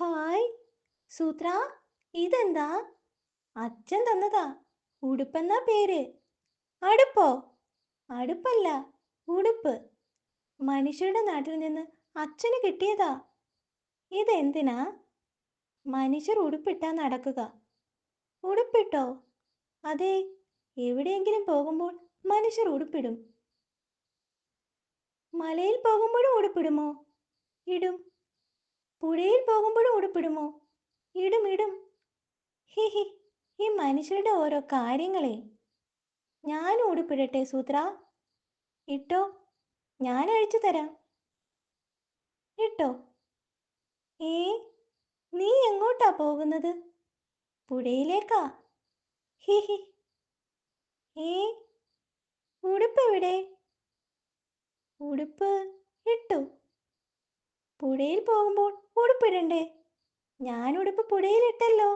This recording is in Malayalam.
ഹായ് സൂത്ര ഇതെന്താ? അച്ഛൻ തന്നതാ ഉടുപ്പെന്നാ പേര്? അടുപ്പോ? അടുപ്പല്ല ഉടുപ്പ്. മനുഷ്യരുടെ നാട്ടിൽ നിന്ന് അച്ഛന് കിട്ടിയതാ. ഇതെന്തിനാ? മനുഷ്യർ ഉടുപ്പിട്ടാ നടക്കുക. ഉടുപ്പിട്ടോ? അതെ എവിടെയെങ്കിലും പോകുമ്പോൾ മനുഷ്യർ ഉടുപ്പിടും. മലയിൽ പോകുമ്പോഴും ഉടുപ്പിടുമോ? ഇടും. പുഴയിൽ പോകുമ്പോഴും ഉടുപ്പിടുമോ ഇടും ഇടും. ഹി ഹി. ഈ മനുഷ്യരുടെ ഓരോ കാര്യങ്ങളെ. ഞാൻ ഉടുപ്പിടട്ടെ സൂത്ര. ഇട്ടോ? ഞാൻ അഴിച്ചു തരാം. ഇട്ടോ? ഏ? നീ എങ്ങോട്ടാ പോകുന്നത്? പുഴയിലേക്കാ? ഹി ഹി. ഏ? ഉടുപ്പ് എവിടെ ഉടുപ്പ് ഇട്ടു. പുഴയിൽ പോകുമ്പോൾ ഉടുപ്പിടണ്ടേ ഞാൻ ഉടുപ്പ് പുഴയിലിട്ടല്ലോ.